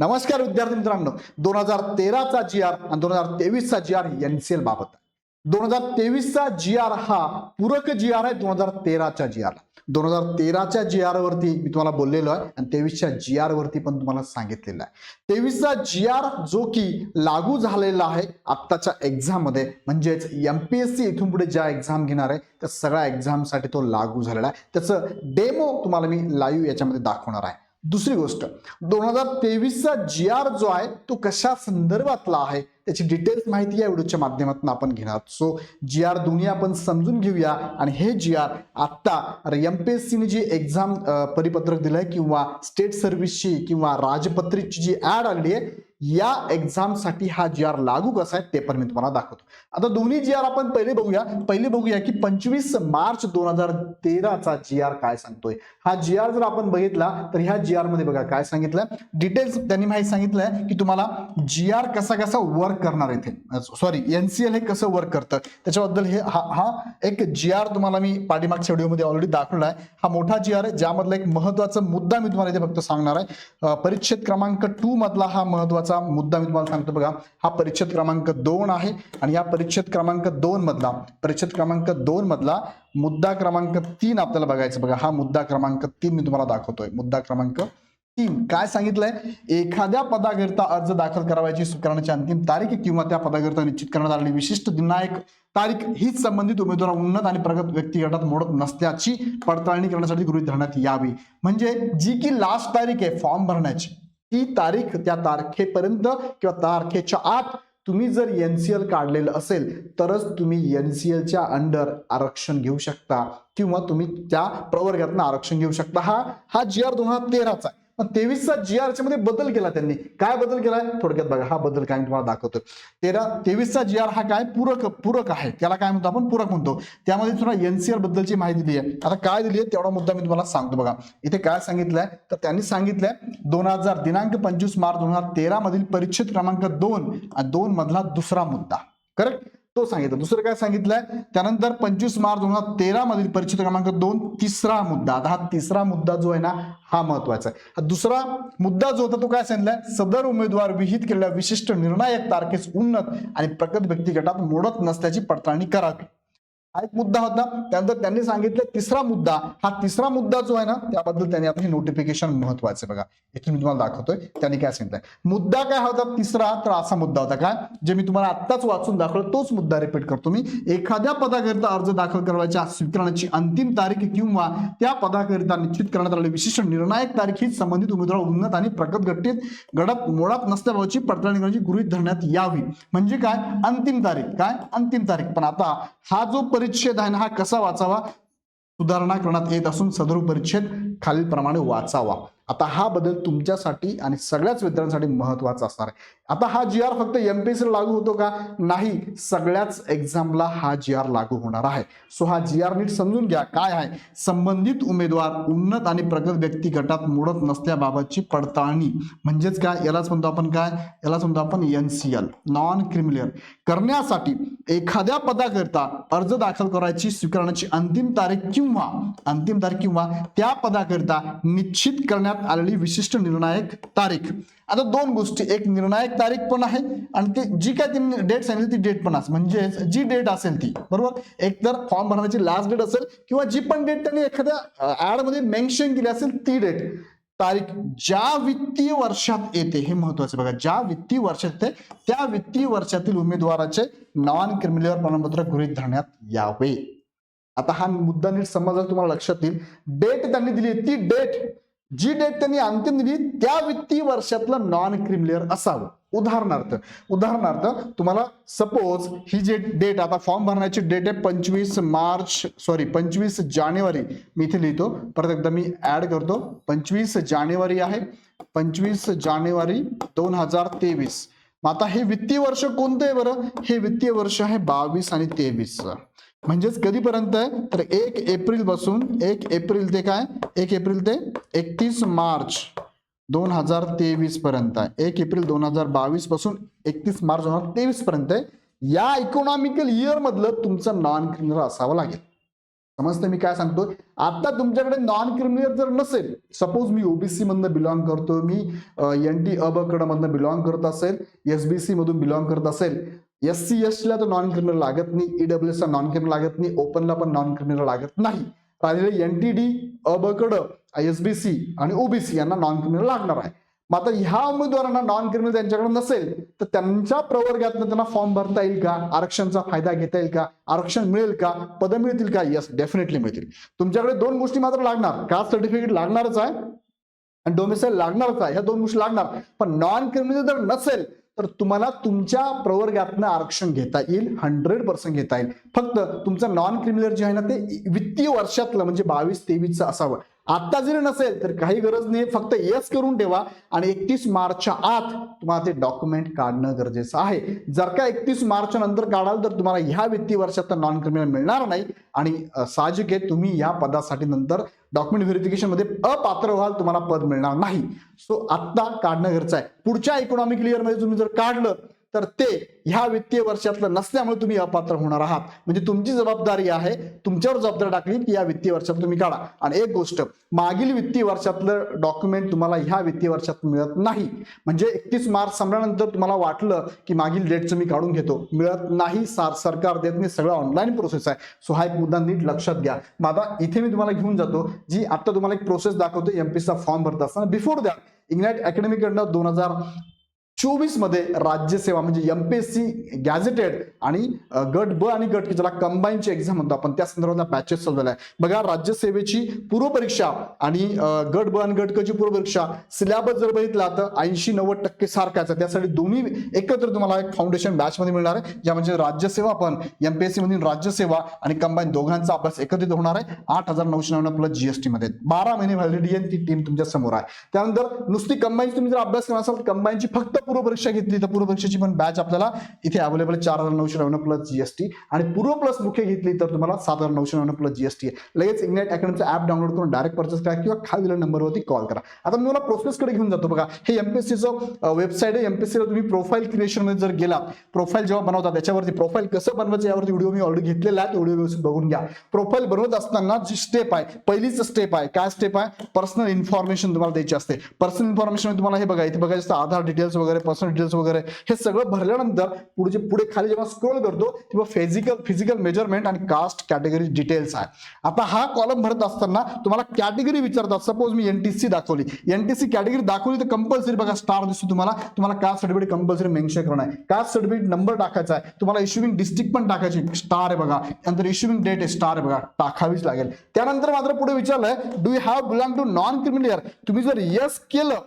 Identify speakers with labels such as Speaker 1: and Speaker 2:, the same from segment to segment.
Speaker 1: नमस्कार विद्यार्थी मित्रांनो. दोन हजार तेराचा जी आर आणि दोन हजार तेवीसचा जी आर एनसीएल बाबत दोन हजार तेवीसचा जी आर हा पूरक जी आर आहे दोन हजार तेराच्या जी आर दोन हजार तेराच्या जी आर वरती मी तुम्हाला बोललेलो आहे आणि तेवीसच्या जी आर वरती पण तुम्हाला सांगितलेलं आहे. तेवीसचा जी आर जो की लागू झालेला आहे आत्ताच्या एक्झाममध्ये म्हणजेच एमपीएससी इथून पुढे ज्या एक्झाम घेणार आहे त्या सगळ्या एक्झामसाठी तो लागू झालेला आहे. त्याचं डेमो तुम्हाला मी लाईव्ह याच्यामध्ये दाखवणार आहे. दुसरी गोष्ट दोन हजार तेवीसचा जी आर जो आहे तो कशा संदर्भातला आहे? त्याची डिटेल्स माहिती या व्हिडिओच्या माध्यमातून आपण घेणार. सो जी आर दोन्ही आपण समजून घेऊया. आणि हे जी आर आत्ता एम पी एस सीने जी एक्झाम परिपत्रक दिलं आहे किंवा स्टेट सर्व्हिसची किंवा राजपत्रितची जी ऍड आलेली आहे या एक्झामसाठी हा जी आर लागू कसा आहे ते पण मी तुम्हाला दाखवतो. आता दोन्ही जी आर आपण पहिले बघूया. पहिले बघूया की पंचवीस मार्च दोन हजार तेराचा जी आर काय सांगतोय. हा जी आर जर आपण बघितला तर ह्या जी आरमध्ये बघा काय सांगितलंय. डिटेल्स त्यांनी माहिती सांगितलंय की तुम्हाला जी आर कसा कसा वर्क करणार इथे. सॉरी एनसीएल हे कसं वर्क करतं. त्याच्याबद्दल हे हा हा एक जी आर तुम्हाला मी पाठीमागच्या व्हिडिओमध्ये ऑलरेडी दाखवला आहे हा मोठा जी आर आहे ज्यामधला एक महत्त्वाचा मुद्दा मी तुम्हाला इथे फक्त सांगणार आहे. परीक्षेत क्रमांक टू मधला हा महत्त्वाचा मुद्दा मी तुम्हाला सांगतो बघा. हा परिच्छेद क्रमांक दोन आहे आणि या परिच्छेद क्रमांक दोन मधला परिच्छेद क्रमांक दोन मधला मुद्दा क्रमांक तीन आपल्याला बघायचं बघा. हा मुद्दा क्रमांक तीन मी तुम्हाला दाखवतोय. मुद्दा क्रमांक तीन. काय सांगितलंय? एखाद्या पदाकरिता अर्ज दाखल करावयाची स्वीकारण्याची अंतिम तारीख किंवा त्या पदाकरिता निश्चित करण्यात आलेली विशिष्ट दिनायक तारीख हीच संबंधित उमेदवार उन्नत आणि प्रगत व्यक्ती गटात मोडत नसल्याची पडताळणी करण्यासाठी गृहीत धरण्यात यावी. म्हणजे जी की लास्ट तारीख आहे फॉर्म भरण्याची. ती तारीख त्या तारखेपर्यंत किंवा तारखेच्या आत तुम्ही जर एनसीएल काढलेलं असेल तरच तुम्ही एनसीएलच्या अंडर आरक्षण घेऊ शकता किंवा तुम्ही त्या प्रवर्गातनं आरक्षण घेऊ शकता. हा हा जी आर दोन हजार तेराचा आहे. तेवीसचा जी आरच्या मध्ये बदल केला त्यांनी. काय बदल केलाय थोडक्यात बघा हा बदल काय तुम्हाला दाखवतो तेरा तेवीसचा जी आर हा काय? पूरक पूरक आहे. त्याला काय म्हणतो आपण? पूरक म्हणतो. त्यामध्ये तुम्हाला एनसीआर बद्दलची माहिती दिली आहे आता काय दिली आहे तेवढा मुद्दा मी तुम्हाला सांगतो बघा. इथे काय सांगितलंय? तर त्यांनी सांगितलंय दोन हजार दिनांक पंचवीस मार्च दोन हजार तेरा मधील परिच्छेद क्रमांक दोन आणि दोन मधला दुसरा मुद्दा. करेक्ट तो सांगितलं. दुसरं काय सांगितलंय? त्यानंतर पंचवीस मार्च दोन हजार तेरा मधील परिचित क्रमांक दोन तिसरा मुद्दा. आता हा तिसरा मुद्दा जो आहे ना हा महत्त्वाचा आहे. हा दुसरा मुद्दा जो होता तो काय सांगितलाय? सदर उमेदवार विहित केलेल्या विशिष्ट निर्णायक तारखेस उन्नत आणि प्रगत व्यक्ती गटात मोडत नसल्याची पडताळणी करावी. हा एक मुद्दा होता. त्यानंतर त्यांनी सांगितलं तिसरा मुद्दा. हा तिसरा मुद्दा जो आहे ना त्याबद्दल त्यांनी आता हे नोटिफिकेशन महत्वाचं बघा. इथून मी तुम्हाला दाखवतोय. त्यांनी काय सांगितलं मुद्दा काय होता? तिसरा तर असा मुद्दा होता काय जे मी तुम्हाला आत्ताच वाचून दाखवलं तोच मुद्दा रिपीट करतो मी. एखाद्या पदाकरिता अर्ज दाखल करायच्या स्वीकारण्याची अंतिम तारीख किंवा त्या पदाकरिता निश्चित करण्यात आलेली विशिष्ट निर्णायक तारीख ही संबंधित उमेदवार उन्नत आणि प्रगत गटीत गडप मोडात नसल्याबाबतची पडताळणी करण्याची धरण्यात यावी. म्हणजे काय? अंतिम तारीख. काय? अंतिम तारीख. पण आता हा जो परिच्छेद आहे ना हा कसा वाचावा? सुधारणा करण्यात येत असून सदर परिच्छेद खालीलप्रमाणे वाचावा. आता हा बदल तुमच्यासाठी आणि सगळ्याच विद्यार्थ्यांसाठी महत्त्वाचा असणार आहे. आता हा जी आर फक्त एम पी एमपीएससी लागू होतो का? नाही. सगळ्याच एक्झामला हा जी आर लागू होणार आहे. सो हा जी आर नीट समजून घ्या काय आहे. संबंधित उमेदवार उन्नत आणि प्रगत व्यक्ती गटात मोडत नसल्याबाबतची पडताळणी. म्हणजेच काय? यालाच म्हणतो आपण काय? यालाच म्हणतो आपण N C L non criminal करण्यासाठी एखाद्या पदाकरिता अर्ज दाखल करायची स्वीकारण्याची अंतिम तारीख किंवा अंतिम तारीख किंवा त्या पदाकरिता निश्चित करण्यात आलेली विशिष्ट निर्णायक तारीख. आता दोन गोष्टी. एक निर्णायक तारीख पण आहे आणि ते जी काय त्यांनी डेट सांगितली ती डेट पण असेल म्हणजेच जी डेट असेल ती. बरोबर? एक तर फॉर्म भरण्याची लास्ट डेट असेल किंवा जी पण डेट त्यांनी एखाद्या ऍडमध्ये मेन्शन केली असेल ती डेट तारीख ज्या वित्तीय वर्षात येते हे महत्वाचं बघा. ज्या वित्तीय वर्षात येते त्या वित्तीय वर्षातील उमेदवाराचे नॉन क्रिमिलियर प्रमाणपत्र गृहीत धरण्यात यावे. आता हा मुद्दा नीट समजा तुम्हाला लक्षात येईल. डेट त्यांनी दिली ती डेट जी डेट त्यांनी अंतिम दिली त्या वित्तीय वर्षातलं नॉन क्रिमिलियर असावं. उदाहरणार्थ उदाहरणार्थ तुम्हाला सपोज ही जे डेट आता फॉर्म भरण्याची डेट आहे पंचवीस मार्च सॉरी पंचवीस जानेवारी. मी इथे लिहितो परत एकदा मी ऍड करतो. पंचवीस जानेवारी आहे. पंचवीस जानेवारी दोन हजार तेवीस. मग आता हे वित्तीय वर्ष कोणतं आहे बरं? हे वित्तीय वर्ष आहे बावीस आणि तेवीस. म्हणजेच कधीपर्यंत? आहे तर एक एप्रिलपासून एक एप्रिल ते काय? एक एप्रिल ते एकतीस मार्च दोन हजार तेवीस पर्यंत. आहे एक एप्रिल दोन हजार बावीसपासून एकतीस मार्च दोन हजार तेवीस पर्यंत. आहे या इकॉनॉमिकल इयर मधलं तुमचं नॉन क्रिमिनल असावं लागेल. समजतं मी काय सांगतो आता तुमच्याकडे नॉन क्रिमिनल जर नसेल सपोज मी ओबीसी मधनं बिलॉंग करतो मी एन टी अबकडं मधनं बिलॉंग करत असेल एसबीसी मधून बिलॉंग करत असेल एस सी एसला तर नॉन क्रिमिनल लागत नाही ईडब्ल्यू ला नॉन क्रिमिनल लागत नाही ओपनला पण नॉन क्रिमिनल लागत नाही. राहिलेले N T D S B C आणि ओबीसी यांना नॉन क्रिमिनल लागणार आहे. मग आता ह्या उमेदवारांना नॉन क्रिमिनल त्यांच्याकडे नसेल तर त्यांच्या प्रवर्गातनं त्यांना फॉर्म भरता येईल का? आरक्षणचा फायदा घेता येईल का? आरक्षण मिळेल का? पदं मिळतील का? यस डेफिनेटली मिळतील. तुमच्याकडे दोन गोष्टी मात्र लागणार. कास्ट सर्टिफिकेट लागणारच आहे आणि डोमिसाईल लागणारच आहे. ह्या दोन गोष्टी लागणार. पण नॉन क्रिमिनल जर नसेल तर तुम्हाला तुमच्या प्रवर्गातनं आरक्षण घेता येईल हंड्रेड पर्सेंट घेता येईल. फक्त तुमचं नॉन क्रिमिनल जे आहे ना ते वित्तीय वर्षातलं म्हणजे बावीस तेवीसचं असावं. आता जरी नसेल तर काही गरज नाही. फक्त येस करून ठेवा आणि एकतीस मार्चच्या आत तुम्हाला ते डॉक्युमेंट काढणं गरजेचं आहे. जर का एकतीस मार्चच्या नंतर काढाल तर तुम्हाला ह्या वित्तीय वर्षात नॉन क्रिमिनल मिळणार नाही. आणि साहजिक आहे तुम्ही या पदासाठी नंतर डॉक्युमेंट व्हेरिफिकेशनमध्ये अपात्र व्हाल तुम्हाला पद मिळणार नाही. सो आत्ता काढणं गरजेचं आहे. पुढच्या इकॉनॉमिक इयरमध्ये तुम्ही जर काढलं तर ते ह्या वित्तीय वर्षातलं नसल्यामुळे तुम्ही अपात्र होणार आहात. म्हणजे तुमची जबाबदारी आहे तुमच्यावर जबाबदारी टाकली की या वित्तीय वर्षात तुम्ही काढा. आणि एक गोष्ट मागील वित्तीय वर्षातलं डॉक्युमेंट तुम्हाला ह्या वित्तीय वर्षात मिळत नाही. म्हणजे एकतीस मार्च संपल्यानंतर तुम्हाला वाटलं की मागील डेटचं मी काढून घेतो. मिळत नाही सार सरकार देत नाही सगळं ऑनलाईन प्रोसेस आहे. सो हा एक मुद्दा नीट लक्षात घ्या. मग आता इथे मी तुम्हाला घेऊन जातो जी आता तुम्हाला एक प्रोसेस दाखवतो एमपीसीचा फॉर्म भरत असताना. बिफोर दॅट इंग्लंड अकॅडमीकडनं दोन हजार चोवीसमध्ये राज्यसेवा म्हणजे एमपीएससी गॅझेटेड आणि गट ब आणि गट ज्याला कंबाईनची एक्झाम म्हणतो आपण त्या संदर्भातला बॅचेस चालवलेला आहे बघा राज्यसेवेची पूर्वपरीक्षा आणि गट ब आणि गट क ची पूर्वपरीक्षा सिलेबस जर बघितला तर ऐंशी नव्वद टक्के सारखाच आहे त्यासाठी दोन्ही एकत्र तुम्हाला एक फाउंडेशन बॅच मध्ये मिळणार आहे ज्या म्हणजे राज्यसेवा पण एमपीएससी मधील राज्यसेवा आणि कंबाईन दोघांचा अभ्यास एकत्रित होणार आहे आठ हजार नऊशे नव्याण्णव प्लस जीएसटी मध्ये. बारा महिने व्हॅलिडिटी आहे ती टीम तुमच्यासमोर आहे. त्यानंतर नुसती कंबाईन तुम्ही जर अभ्यास करणार असाल तर कंबाईनची फक्त पूर्वपरीक्षा घेतली तर पूर्वपरीक्षेची पण बॅच आपल्याला इथे अवेलेबल चार हजार नऊशे नव्याण्णव प्लस जीएसटी आणि पूर्व प्लस मुख्य घेतली तर तुम्हाला सात हजार नऊशे नव्याण्णव प्लस जीएसटी आहे. लगेच इग्नाइट अकॅडमीचं ऍप डाउनलोड करून डायरेक्ट परचेस करा किंवा खाली दिलेल्या नंबरवरती कॉल करा. आता मी मला प्रोसेसकडे घेऊन जातो बघा. हे एमपीएससीचं वेबसाईट आहे. एमपीएससीला तुम्ही प्रोफाईल क्रिएशनमध्ये जर गेला प्रोफाईल जेव्हा बनवता त्याच्यावरती प्रोफाईल कसं बनवायचं यावरती व्हिडिओ मी ऑलरेडी घेतलेला आहे. व्हिडिओ व्यवस्थित बघून घ्या. प्रोफाईल बनवत असताना जी स्टेप आहे पहिलीच स्टेप आहे काय स्टेप आहे? पर्सनल इन्फॉर्मेशन तुम्हाला द्यायची असते. पर्सनल इन्फॉर्मेशन तुम्हाला हे बघा इथे बघायचं आधार डिटेल्स वगैरे पर्सनल डिटेल्स वगैरे हे सगळं भरल्यानंतर पुढे पुढे खाली जेव्हा स्क्रोल करतो तेव्हा फिजिकल फिजिकल मेजरमेंट आणि कास्ट कॅटेगरी डिटेल्स आहे. आता हा कॉलम भरत असताना तुम्हाला कॅटेगरी विचारतात. सपोज मी एनटीसी दाखवली. एनटीसी कॅटेगरी दाखवली तर कंपल्सरी बघा स्टार दिसतो तुम्हाला. तुम्हाला कास्ट सर्टिफिकेट कंपल्सरी मेन्शन करणं आहे. कास्ट सर्टिफिकेट नंबर टाकायचा आहे. तुम्हाला इश्युइंग डिस्ट्रिक्ट पण टाकायची. स्टार आहे बघा. नंतर इश्युइंग डेट आहे. स्टार आहे बघा. टाकावीच लागेल. त्यानंतर मात्र पुढे विचारलंय do you have belong to non criminal तुम्ही जर यस केलं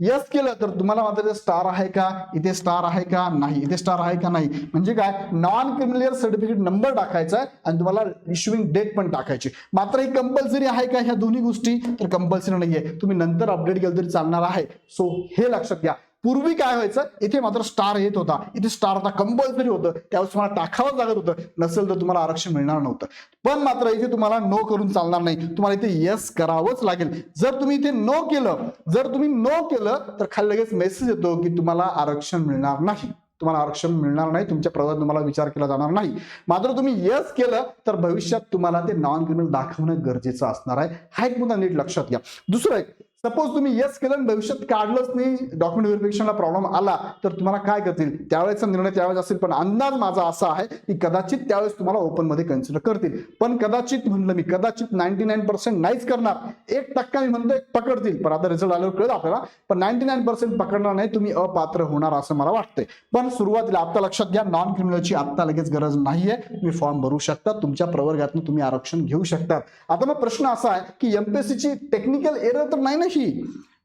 Speaker 1: यस केलं तर तुम्हाला मात्र स्टार आहे का? इथे स्टार आहे का? नाही. इथे स्टार आहे का? नाही. म्हणजे काय? नॉन क्रिमिनल सर्टिफिकेट नंबर टाकायचा आहे आणि तुम्हाला इश्युइंग डेट पण टाकायची. मात्र ही कंपल्सरी आहे का? ह्या दोन्ही गोष्टी तर कंपल्सरी नाहीये. तुम्ही नंतर अपडेट केलं तरी चालणार आहे. सो हे लक्षात घ्या. पूर्वी काय व्हायचं? इथे मात्र स्टार येत होता. इथे स्टार आता कंपल्सरी होतं. त्यावेळेस तुम्हाला टाकावंच लागत होतं. नसेल तर तुम्हाला आरक्षण मिळणार नव्हतं. पण मात्र इथे तुम्हाला नो करून चालणार नाही. तुम्हाला इथे येस करावंच लागेल. जर तुम्ही इथे नो केलं जर तुम्ही नो केलं तर खाली लगेच मेसेज येतो की तुम्हाला आरक्षण मिळणार नाही. तुम्हाला आरक्षण मिळणार नाही. तुमच्या प्रवास तुम्हाला विचार केला जाणार नाही. मात्र तुम्ही यस केलं तर भविष्यात तुम्हाला ते नॉन क्रिमिनल दाखवणं गरजेचं असणार आहे. हा एक मुद्दा नीट लक्षात घ्या. दुसरं एक सपोज तुम्ही येस केलं भविष्यात काढलंच नाही डॉक्युमेंट व्हेरिफिकेशनला प्रॉब्लेम आला तर तुम्हाला काय करतील? त्यावेळेचा निर्णय त्यावेळेस असेल पण अंदाज माझा असा आहे की कदाचित त्यावेळेस तुम्हाला ओपनमध्ये कन्सिडर करतील. पण कदाचित म्हणलं मी कदाचित नाईन्टी नाईन पर्सेंट नाहीच करणार. एक टक्का मी म्हणतोय एक पकडतील. पण आता रिझल्ट आल्यावर कळेल आपल्याला. पण नाईन्टी नाईन पर्सेंट पकडणार नाही तुम्ही अपात्र होणार असं मला वाटतंय. पण सुरुवातीला आता लक्षात घ्या नॉन क्रिमिनलची आत्ता लगेच गरज नाहीये. तुम्ही फॉर्म भरू शकता तुमच्या प्रवर्गातून तुम्ही आरक्षण घेऊ शकतात आता मग प्रश्न असा आहे की एमपीएससीची टेक्निकल एरर तर नाही ना ही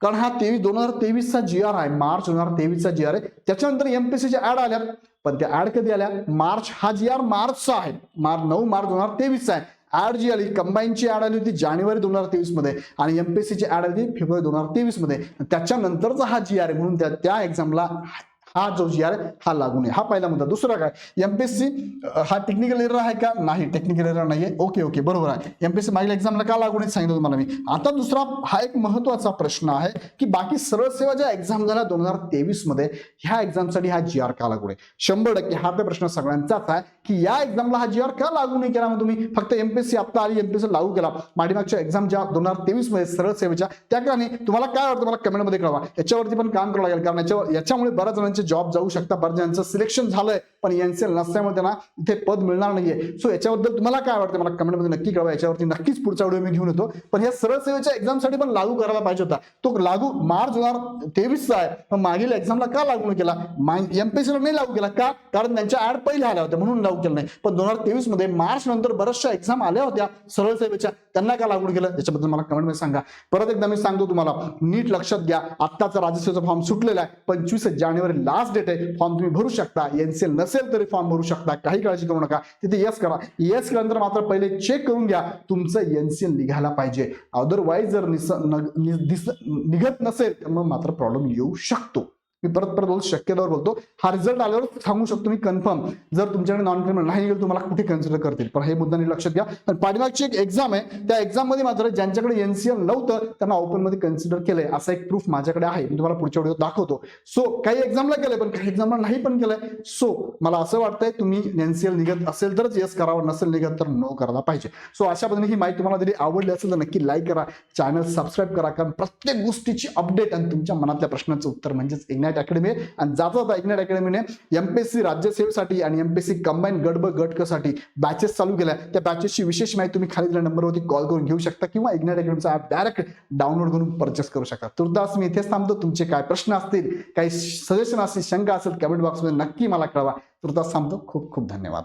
Speaker 1: कारण हा तेवीस दोन हजार तेवीसचा जी आर आहे मार्च दोन हजार तेवीसचा जी आर आहे त्याच्यानंतर एमपीएससीच्या ऍड आल्या पण त्या ऍड कधी आल्या? मार्च हा जी आर मार्चचा आहे. मार्च नऊ मार्च दोन हजार तेवीसचा आहे. ऍड जी आली कंबाईनची ऍड आली होती जानेवारी दोन हजार तेवीसमध्ये आणि एमपीसीची ऍड आली होती फेब्रुवारी दोन हजार तेवीसमध्ये त्याच्यानंतरचा हा जी आर आहे म्हणून त्या त्या एक्झामला हा जो जी आर हा लागू नये हा पहिला मुद्दा. दुसरा काय? एमपीएससी हा टेक्निकल एरर आहे का? नाही टेक्निकल एरर नाहीये. ओके ओके बरोबर आहे. एमपीएससी मागील एक्झामला का लागू नाही सांगितलं तुम्हाला मी. आता दुसरा हा एक महत्त्वाचा प्रश्न आहे की बाकी सरळ सेवा ज्या एक्झाम झाल्या दोन हजार तेवीसमध्ये ह्या एक्झामसाठी हा जी आर का लागू नये शंभर टक्के हा तर प्रश्न सगळ्यांचाच आहे की या एक्झामला हा जी आर का लागू नाही केला मग तुम्ही. फक्त एमपीएससी आता आली एमपीएससी लागू केला. माडीमागच्या एक्झाम ज्या दोन हजार तेवीसमध्ये सरळ सेवेच्या त्या कारणे तुम्हाला काय वाटतं? मला कमेंटमध्ये कळवा. याच्यावरती पण काम करावं लागेल. कारण याच्यावर याच्यामुळे बऱ्याच जणांची जॉब जाऊ शकता. बरं यांचं सिलेक्शन झालंय पण एनसीएल नसल्यामुळे त्यांना इथे पद मिळणार नाहीये. सो याच्याबद्दल तुम्हाला काय वाटतं? मला कमेंटमध्ये नक्की कळवा. याच्यावरती नक्कीच पुढचा व्हिडिओ मी घेऊन येतो. पण या सरळ सेवेच्या एक्झामसाठी पण लागू करायला पाहिजे होता. तो लागू मार्च दोन हजार तेवीसचा आहे. पण मागील एक्झामला का लागू केला? एमपीएससीला नाही लागू केला का? कारण त्यांच्या ऍड पहिले आल्या होत्या म्हणून लागू केलं नाही. पण दोन हजार तेवीसमध्ये मार्च नंतर बऱ्याचशा एक्झाम आल्या होत्या. सरळ सेवेच्या. त्यांना का लागू केलं? याच्याबद्दल मला कमेंटमध्ये सांगा. परत एकदा मी सांगतो तुम्हाला. नीट लक्षात घ्या. आत्ताचा राज्यसेवेचा फॉर्म सुटलेला आहे. पंचवीस जानेवारी लास्ट डेट आहे फॉर्म तुम्ही भरू शकता. एनसीएल नसेल तरी फॉर्म भरू शकता. काही काळजी करू नका. तिथे येस करा. येस केल्यानंतर मात्र पहिले चेक करून घ्या. तुमचं एनसीएल निघायला पाहिजे. अदरवाईज जर निस निघत नसेल तर मग मात्र प्रॉब्लेम येऊ शकतो. मी परत परत बोलतो शक्यतावर बोलतो. हा रिझल्ट आल्यावर सांगू शकतो मी कन्फर्म जर तुमच्याकडे नॉन क्रिमिनल नाही निघेल तुम्हाला कुठे कन्सिडर करतील? पण हे मुद्दा नीट लक्षात घ्या. पण पाठीमागची एक एक्झाम आहे त्या एक्झाममध्ये मात्र ज्यांच्याकडे एनसीएल नव्हतं त्यांना ओपनमध्ये कन्सिडर केलंय. असा एक प्रूफ माझ्याकडे आहे. मी तुम्हाला पुढच्या व्हिडिओ दाखवतो. सो काही एक्झामला केलंय पण काही एक्झामला नाही पण केलंय. सो मला असं वाटतंय तुम्ही एनसीएल निघत असेल तरच येस करावं नसेल निघत तर नो करायला पाहिजे. सो अशा पद्धतीने ही माहिती तुम्हाला जरी आवडली असेल तर नक्की लाईक करा. चॅनल सबस्क्राईब करा कारण प्रत्येक गोष्टीची अपडेट आणि तुमच्या मनातल्या प्रश्नाचं उत्तर म्हणजेच इग्नाईट अकॅडमी आहे. आणि जाता जाता इग्नाइट अकॅडमीने एमपीएससी राज्यसेवेसाठी आणि एमपीएससी कंबाईन गट ब गट क बॅचेस चालू केल्या. त्या बॅचेसची विशेष माहिती तुम्ही खाली दिल्या नंबरवरती कॉल करून घेऊ शकता किंवा इग्नाईट अकॅडमीचा ॲप डायरेक्ट डाउनलोड करून परचेस करू शकता. तुर्तास मी इथेच थांबतो. तुमचे काय प्रश्न असतील काही सजेशन असतील शंका असेल कमेंट बॉक्समध्ये नक्की मला कळवा. तुर्तास थांबतो. खूप खूप धन्यवाद.